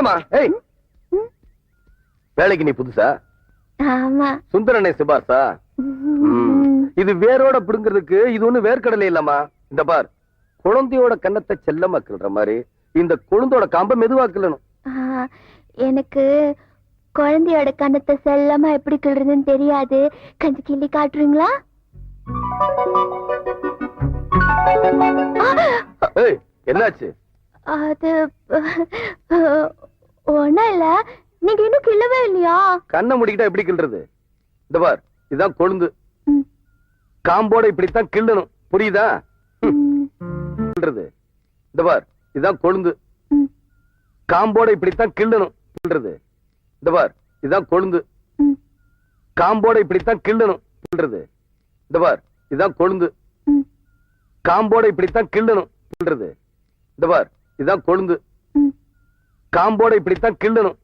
இந்தாம்மா ஏய்! வேலைக்கு நீ புதுசா? ஆமா. சுந்தரனை சிபாசா. இது வேரோட பிடுங்கிறதுக்கு இது ஒண்ணு வேர்க்கடலை இல்லம்மா. இந்த பார் குழந்தையோட கன்னத்தை செல்லமா கிள்ற மாதிரி இந்த கொழுந்தோட காம்ப மெதுவா கிள்ளணும். எனக்கு குழந்தையோட கண்ணத்தை செல்லமா எப்படி கிள்றதுன்னு தெரியாது. கொஞ்சம் கிள்ளி காட்டுறீங்களா? என்னாச்சு? அது ஒண்ணும் இல்ல. நீங்க இன்னும் கிள்ளவே இல்லையா? கண்ணை முடிக்கிட்டா எப்படி கிள்றது? இந்த பார் இதுதான் கொழுந்து. காம்போட இப்படித்தான் கிள்ளணும். புரியுதா? கிள்றது. இந்த பார் இதுதான் கொழுந்து. காம்போட இப்படித்தான் கிள்ளணும். கிள்றது. இந்த பார் இதுதான் கொழுந்து. காம்போட இப்படித்தான் கிள்ளணும். கிள்றது. இந்த பார் இதுதான் கொழுந்து. காம்போட இப்படித்தான் கிள்ளணும். கிள்றது. இந்த பார் இதுதான் கொழுந்து. காம்போட இப்படித்தான் கிள்ளணும்.